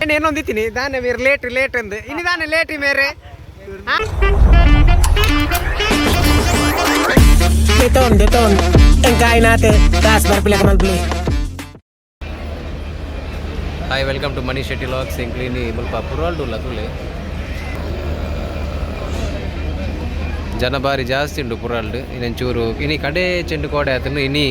ಇಲ್ಲ ಏನೊಂದಿತ್ತೀನಿ ದಾನೆ ಮೇರೆ ಲೇಟ್ ಲೇಟ್ ಎಂದು ಇನ್ನು ದಾನೆ ಲೇಟ್ ಮೇರೆ. ವೆಲ್ಕಮ್ ಟು ಮನಿ ಶೆಟ್ಟಿ ಲಾಕ್ಸ್ ಎಂಕ್ಲೀನಿ ಮುಲ್ಪ ಪುರಾಲ್ಡು ಲಗುಲೆ ಜನ ಬಾರಿ ಜಾಸ್ತಿ ಉಂಡು ಪುರಾಲ್ಡ್ ಇನ್ನೊಂಚೂರು ಇನಿ ಕಡೆ ಚೆಂಡು ಕೋಡೆ ಆತನು ಇನಿ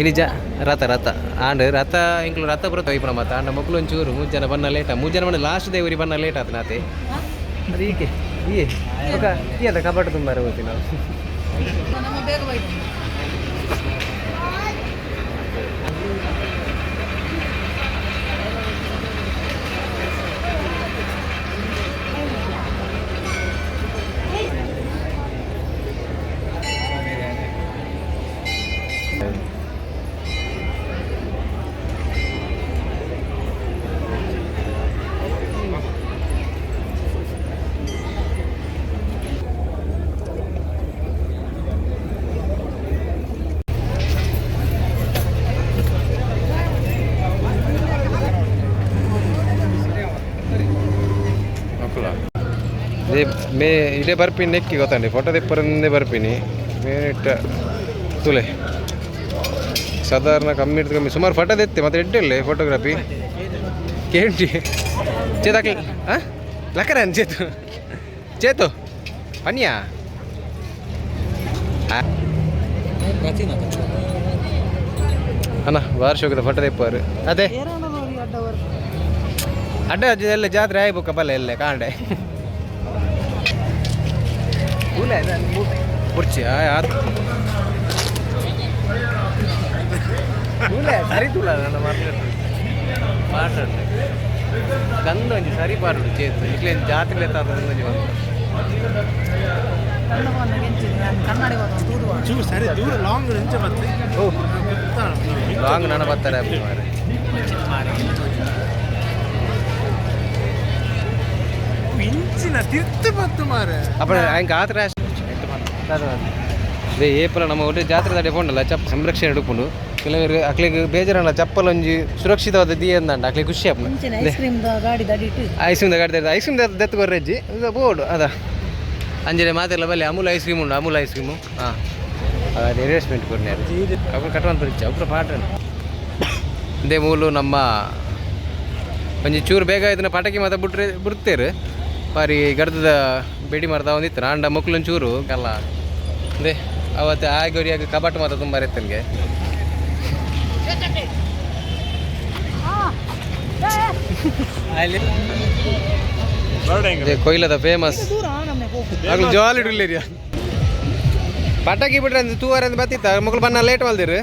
ಇನಿ ಜ ರಥ ರಥ. ಆಂಡ್ ರಥ ಇಂಕ್ಲು ರಥ ಬರುತ್ತೆ ವೈಪನ ಮತ್ತ ಆಂಡ ಮಕ್ಕಳು ಒಂಚೂರು ಮೂರು ಜನ ಬನ್ನ ಲೇಟ ಮೂರು ಜನ ಬಂದು ಲಾಸ್ಟ್ ದೇವರಿ ಬನ್ನ ಲೇಟ್ ಆತ. ನಾತೆ ಅದು ಈಕೆ ಈ ಈ ಅದ ಕಬಾಟ ತುಂಬ ಹೋಗ್ತೀವಿ ನಾವು ಮಕ್ಕಳ ಇದೇ ಮೇ ಇಡೇ ಬರ್ಪಿನಿ ನೆಕ್ಕಿ ಗೊತ್ತಂಡಿ ಫೋಟೋ ತಿಪ್ಪರಂದೇ ಬರ್ಪಿನಿ. ಮೇನಿಟ್ಟ ತುಲೆ. ಸಾಧಾರಣ ಕಮ್ಮಿ ಇರ್ತದೆ ಕಮ್ಮಿ. ಸುಮಾರು ಫೋಟೋ ತೆತ್ತೆ ಮತ್ತೆ ಎಡ್ಡಿಲ್ಲ ಫೋಟೋಗ್ರಾಫಿ ಕೇಂಟಿ ಚೇತಾಕ್ಲಿ ಹಾಂ ಲಕ್ಕರನ್ ಚೇತು. ಚೇತು ಪನ್ಯಾ. ಅಣ್ಣ ವಾರ್ಷಿಕದ ಫೋಟೋ ದೆಪ್ಪರ್ ಅದೇ. ಅಡ್ಡ ಎಲ್ಲ ಜಾತ್ರೆ ಆಯ್ಬೇಕಪ್ಪಲ್ಲ ಎಲ್ಲೇ ಕಾಂಡೆ. ಕುರ್ಚಿ ಸರಿ ತುಳ ನನ್ನ ಮಾತಾಡ್ತೀನಿ ಮಾತಾಡ್ತೀನಿ ಗಂಧ ಒಂಜಿ ಸರಿ ಪಾರುಡು ಚೇತು ಇಟ್ಲೆ ಜಾತ್ರೆ ತಾತ ಒಂಜಿ ಬಂದು ಚೂರು ಸರಿ ದೂರ ಲಾಂಗ್ ನಿಂಚ ಮತ್ತೆ ಓ ಲಾಂಗ್ ನನ್ನ ಬರ್ತಾರೆ ಅಪ್ಪಿ ಮಾರೆ ಇಂಚಿನ ತಿರ್ತು ಬತ್ತು ಮಾರೆ ಅಪ್ಪ ಹಂಗೆ ಆತರ ಅದೇ ಏಪ್ರಿಲ್ ನಮ್ಮ ಒಟ್ಟು ಜಾತ್ರೆ ತಡೆ ಪೋಂಡಲ್ಲ ಚಪ್ಪ ಸಂರಕ್ಷಣೆ ಹಿಡ್ಕೊಂಡು. ಕೆಲವರು ಅಕ್ಲಿಗೆ ಬೇಜಾರಲ್ಲ ಚಪ್ಪಲ್ ಒಂಜಿ ಸುರಕ್ಷಿತವಾದ ದಿ ಅಂದ ಅಕ್ಲಿ ಖುಷಿ ಆಪ್ನ ಐಸ್ ಕ್ರೀಮ್ ಗಾಡಿ ಐಸ್ ಕ್ರೀಮ್ ದತ್ತು ಬರ್ರಜ್ಜಿ ಬೋರ್ಡ್ ಅದ. ಅಂಜನೆ ಮಾತ್ರ ಬಲ್ಲಿ ಅಮೂಲ್ ಐಸ್ ಕ್ರೀಮ್ ಉಂಡು ಅಮೂಲ್ ಐಸ್ ಕ್ರೀಮು ಹಾಂ. ಅದೇ ಇನ್ವೆಸ್ಟ್ಮೆಂಟ್ ಕೊಡ್ನೆ ಅವ್ರು ಕಟ್ಟುವಂತ ಪರಿಚಯ ಅಪ್ಪ ಪಾಠ ಇದೇ ಮೂಲು ನಮ್ಮ ಒಂಜಿ ಚೂರು ಬೇಗ ಇದನ್ನ ಪಟಾಕಿ ಮಾತ ಬಿಟ್ರೆ ಬಿಡ್ತೇರು. ಬಾರಿ ಗರ್ದದ ಬೇಡಿ ಮಾಡ್ತಾ ಒಂದಿತ್ತು ನಾಂಡ ಮಕ್ಕಳೊಂದು ಚೂರು ಎಲ್ಲ ಅದೇ ಅವತ್ತು ಆಗೋರಿಯಾಗ ಕಬಾಟ್ ಮಾತ್ರ ತುಂಬ ಇರುತ್ತೆ ನನಗೆ. ಕೊಯ್ಲದ ಫೇಮಸ್ ಜಾಲಿ ಇಡಲಿರಿಯ ಪಟಾಕಿ ಬಿಟ್ರೆ ಅಂದ್ರೆ ತೂವಾರ ಅಂತ ಬತ್ತಿತ್ತ ಮಗಳು ಬಣ್ಣ ಲೇಟ್ ಮಲ್ದಿರು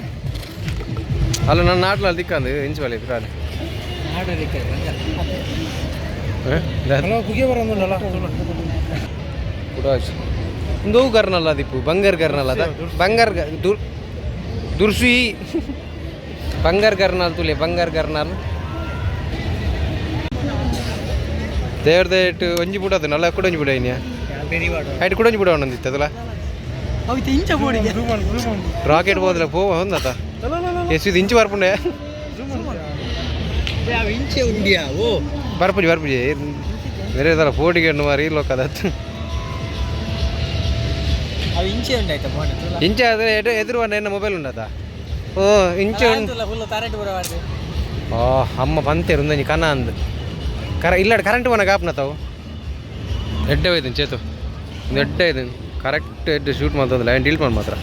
ಅಲ್ಲ ನನ್ನ ನಾಟ್ಲ ಅಲ್ಲಿ ದಿಕ್ಕಂದು ಇಂಚು ಬಲ್ಲಿ ಕಾಲು ಹಲೋ ಒಂದು ಕರ್ನಲ್ಲ ದಿಪ್ಪು ಬಂಗರ್ ಕರ್ನಲ್ಲ ಅದ. ಬಂಗಾರ ದುರ್ಸಿ. ಬಂಗಾರ ಕರ್ನಾಲ್ ತುಲೆ ಬಂಗಾರ ಕರ್ನಾಲ್. ದೇವ್ರದ ಇಟ್ಟು ಒಂಜಿ ಬಿಡೋದು ನಲ್ಲ ಕುಡೊಂಜಿ ಬಿಡ ಇನ್ಯಾ ಐಟ್ ಕುಡೊಂಜಿ ಬಿಡ ಒಂದಿತ್ತದಲ್ಲ ಅದಲ್ಲ ರಾಕೆಟ್ ಹೋದ್ರೆ ಪೋ ಹೊಂದತ ಎಷ್ಟು ಇದು ಇಂಚು ಬರ್ಪುಂಡೆ? ಬರ್ಪುಜಿ ಬರ್ಪುಜಿ ಬೇರೆ ಇದಲ್ಲ ಫೋಟಿಗೆ ಮಾರಿ ಲೋಕದತ್ತು ಅವು ಇಂಚೆ ಉಂಡಾಯ್ತಾ ಫೋನ್ ಇಂಚ ಆದರೆ ಎದು ಎದುರು ಒಂದು ಮೊಬೈಲ್ ಉಂಡತ ಓ ಇಂಚೆ ಉಂಡು ಫುಲ್ ಕರೆಂಟ್ ಬರವಾರ್ದು ಓ ಅಮ್ಮ ಬಂತೇರು ಒಂದೊಂಜಿ ಕನ ಅಂದು. ಕರ ಇಲ್ಲ ಕರೆಂಟ್ ಮನ ಕಾಪ್ನ ತಾವು? ಎಡ್ಡೆ ಒಯ್ದು ಚೇತು. ಎಡ್ಡೆ ಇದು ಕರೆಕ್ಟ್ ಎಡ್ಡೆ ಶೂಟ್ ಮಾಡ್ತದಲ್ಲ ಏನು ಡೀಲ್ ಮಾಡಿ ಮಾತ್ರ.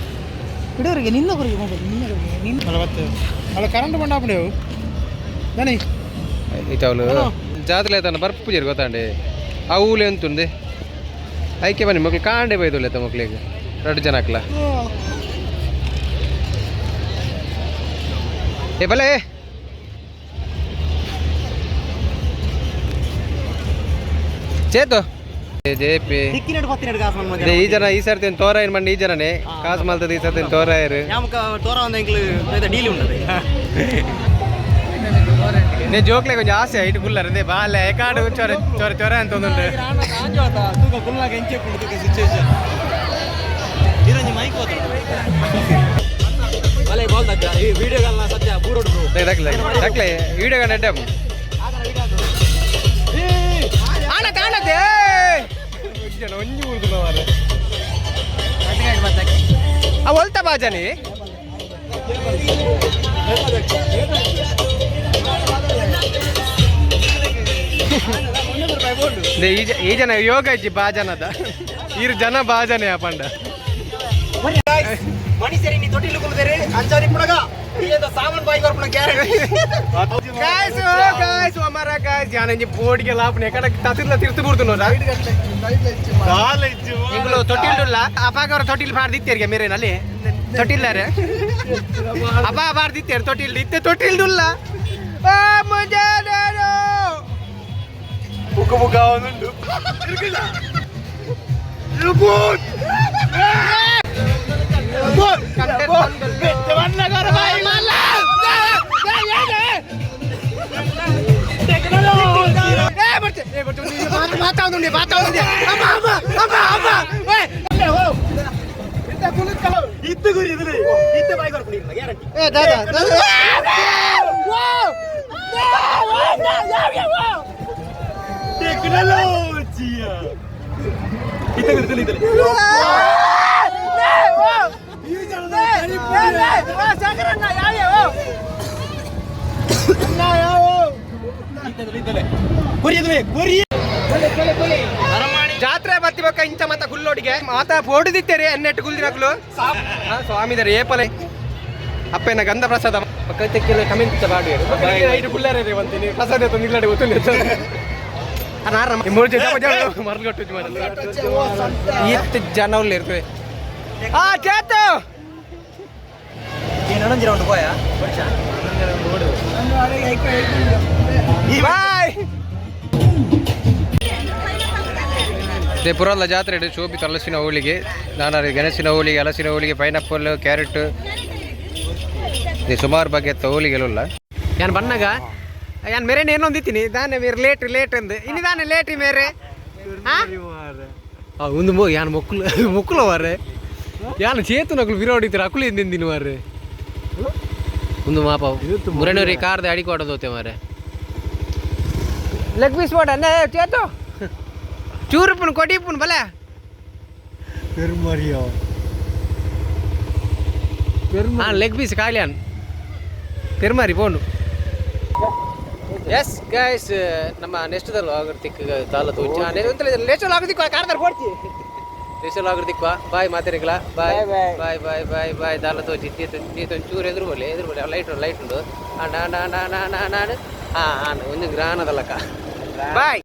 ಬಿಡೋರಿಗೆ ನಿನ್ನ ಕೊರಿಗೆ ಮೊಬೈಲ್ ನಿನ್ನ ಕೊರಿಗೆ ನಿನ್ನ ಅಲ್ಲ ಮತ್ತೆ ಅಲ್ಲ ಕರೆಂಟ್ ಬಂಡ ಬಿಡೇವು ಇತ್ತು ಅವಳು. ಜಾತ್ರೆ ಆಯ್ತಾನ ಬರ್ಪುಜೇರು ಗೊತ್ತಾಂಡೆ. ಆ ಊಲೆ ಅಂತುಂದೆ. ಐಕೆ ಬನ್ನಿ ಮಕ್ಳು ಕಾಂಡೆ ತ ಮಕ್ಳಿಗೆ. ಎರಡು ಜನ ಹಾಕ್ಲ? ಏ ಬಲೆ. ಚೇತು. ಜೆ ಪಿ ಈ ಜನ ಈ ಸರ್ತಿ ತೋರ ಏನ್ ಮಂಡಿ ಈ ಜನನೇ. ಕಾಸು ಮಲ್ತದ ಈ ಸರ್ತಿ ತೋರ ಏರು ನೇ ಜೋಕ್ಲೆ ಕೊಂಚ ಆಸೆ ಇಟ್ಟು ಕುಲ್ಲರ್ ಅದೇ ಬಾಲೆ ಕಾಡು ಚೊರೆ ಚೊರೆ ಚೊರೆ ಅಂತ ಒಂದುಂಟು. ಅಲ್ಲೇ ಬಾಲ್ ತಗ್ಗ ಈ ವಿಡಿಯೋಗಳನ್ನ ಸದ್ಯ ಬೂರೋಡ್ ಬ್ರೋ ದಕ್ಲೆ ದಕ್ಲೆ ವಿಡಿಯೋ ಕಂಡ ಅಡ್ಡ ಆನ ಕಾಣತೆ ಒಂಜಿ ಉಳ್ದು ಮಾರೆ ಆ ಒಲ್ತ ಬಾಜನಿ ದೇ ಈ ಜ- ಈ ಜನ ಯೋಗ ಇಜ್ಜಿ ಬಾಜನದ ಈರು ಜನ ಬಾಜನೆ ಆ ಪಂಡ ಮನುಷ್ಯರಿ ತೊಟ್ಟಿಲು ಕುಳಿದರೆ ಅಂಚಾರಿ ಪುಡಗ ಸಾಮಾನ್ ಬಾಯಿ ಬರ್ಪುಣ guarantee guys oh guys amara guys ಯಾನ ಇಂಜಿ ಬೋರ್ಡ್ಗೆ ಲಾಪನೆ ಕಡ ತತಿರ್ಲ ತಿರ್ತು ಬಿಡ್ತು ಇಂಗ್ಲು ತೊಟ್ಟಿಲ್ಡುಲ್ಲ ಅಪ್ಪಾಗ ಅವ್ರ ತೊಟ್ಟಿಲ್ ಬಾರ್ದಿತ್ತೇರಿಗೆ ಮೇರೇನಲ್ಲಿ. ತೊಟ್ಟಿಲ್ಲಾರೆ? ಅಪ್ಪ ಬಾರ್ದಿತ್ತೇರು ತೊಟ್ಟಿಲ್ ಇತ್ತೆ ತೊಟ್ಟಿಲ್ಡುಲ್ಲ ಆ ಮುಂಜಾನೆ ಬುಕ್ಕ ಬುಕ್ಕ ಅವನುಂಟು ಮಾತಾಡುಂಡಿ ಮಾತಾಡುಂಡಿ ಅಮ್ಮ ಅಮ್ಮ ಅಮ್ಮ ಅಮ್ಮ ಓಯ್ ಇತ್ತು ಗುರಿ ಇದ್ರೆ ಇತ್ತು ಬಾಯಿ ಬರ್ಪುಣ ಗ್ಯಾರಂಟಿ ಏ ದಾದಾ ದಾದಾ ಟೆಕ್ನಾಲಜಿಯ ಇತ್ತು ಗುರಿ ಇದ್ರೆ ಜಾತ್ರೆ ಬರ್ತಿಬೇಕ ಇಂಚ ಮತ್ತ ಗುಲ್ಲೋಡಿಗೆ ಮಾತ ಹೊಡೆದಿತ್ತೇರಿ ಎನ್ನೆಟ್ಟು ಗುಲ್ದಿನಕ್ಲು ಸ್ವಾಮಿದಾರೆ ಏಪಲೆ ಅಪ್ಪೇನ ಗಂಧ ಪ್ರಸಾದ ಪಕ್ಕಕ್ಕೆಲ್ಲ ಕಮೆಂಟ್ ಬಾಡಿ ಐದು ಗುಲ್ಲಾರೆ ರೀ ಒಂದಿನಿ ಪ್ರಸಾದ ತಂದು ಇಲ್ಲಡೆ ಗೊತ್ತು ಮೂರು ಜನ ಮರಲ್ಗೊಟ್ಟು ಇತ್ತು ಜನ ಉಳ್ಳ ಇರ್ತವೆ ಆ ಚೇತು ಈ ನಡಂಜಿರ ಒಂದು ಗೋಯ ಬಾಯ್. ದೇ ಪುರಲ್ಲ ಜಾತ್ರೆ ಇದೆ ಶೋಭಿತ ಹಲಸಿನ ಹೋಳಿಗೆ ನಾನು ಗೆಣಸಿನ ಹೋಳಿಗೆ ಹಲಸಿನ ಹೋಳಿಗೆ ಪೈನಾಪಲ್ ಕ್ಯಾರೆಟ್ ಸುಮಾರು ಬಗೆಯ ಹೋಳಿಗೆಲ್ಲ ಯಾನ್ ಬಣ್ಣಗ? ಏನು ಮೇರೆ ಏನೊಂದಿತ್ತೀನಿ ದಾನೆ ಮೇರೆ ಲೇಟ್ ಲೇಟ್ ಅಂದ್. ಇನ್ನು ದಾನೆ ಲೇಟ್ ಮೇರೆ. ಒಂದು ಮೋ ಯಾನ್ ಮೊಕ್ಕಲು ಮೊಕ್ಕಲು ವಾರೆ ಯಾನ್ ಚೇತು ನಕಲು ಹೊಡಿತೀರ ಅಕುಲಿ ಎಂದಿನ ವಾರೆ ಒಂದು ಮಾಪ ಮುರಣೂರಿ ಕಾರ್ದ ಅಡಿ ಹೊಡೆದೋತೆ ಮಾರೆ. ಲೆಗ್ ಪೀಸ್ ಮಾಡ ಅನ್ನ ಚೇತು ಚೂರುಪ್ಪನು ಕೊಡಿಪ್ಪನು ಬಲ பெருமரியோ ಹಾಂ leg piece ಕಾಲಿಯಾನ್ ಪೆರ್ಮಾರಿ phone yes guys ನಮ್ಮ ನೆಕ್ಸ್ಟ್ದಲ್ಲಿ ಆಗರ್ತಿಕ್ ತಾಲ ತೋಚಿ ನೆಕ್ಸ್ಟ್ ಆಗರ್ತಿಕ್ ಕಾರ್ದಾರ ಕೊಡ್ತಿ ನೆಕ್ಸ್ಟ್ ಆಗರ್ತಿಕ್ ಬಾಯ್ ಮಾತಾಡಿಕಲ ಬಾಯ್ ಬಾಯ್ ಬಾಯ್ ಬಾಯ್ ಬಾಯ್ ದಾಲ ತೋಚಿ ನೀತು ಚೂರು ಎದುರು ಬೋಲೆ ಎದುರು ಬೋಲೆ ಲೈಟ್ ಲೈಟ್ ಉಂಡು and and and and and and ಹಾಂ ಹಾಂ ಒಂದು ಗ್ರಾನದಲ್ಲಕ್ಕ ಬಾಯ್